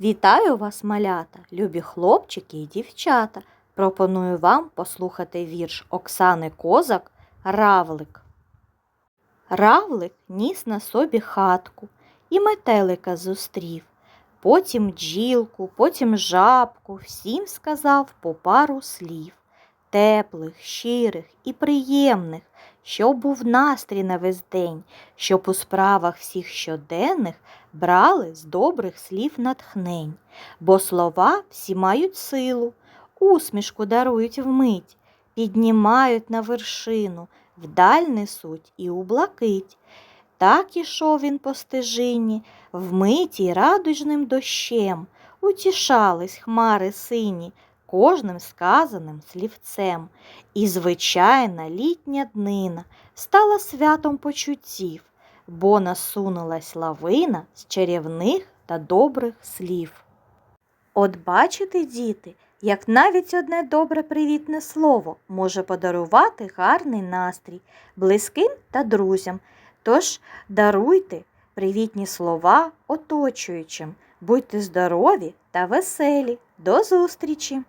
Вітаю вас, малята, любі хлопчики і дівчата. Пропоную вам послухати вірш Оксани Козак Равлик. Равлик ніс на собі хатку і метелика зустрів. Потім джілку, потім жабку, всім сказав по пару слів. Теплих, щирих і приємних, щоб був настрій на весь день, щоб у справах всіх щоденних брали з добрих слів натхнень, бо слова всі мають силу, усмішку дарують вмить, піднімають на вершину, вдаль несуть і у блакить. Так ішов він по стежині, вмитій радужним дощем, утішались хмари сині, кожним сказаним слівцем. І звичайна літня днина стала святом почуттів, бо насунулась лавина з чарівних та добрих слів. От бачите, діти, як навіть одне добре привітне слово може подарувати гарний настрій близьким та друзям. Тож даруйте привітні слова оточуючим, будьте здорові та веселі. До зустрічі!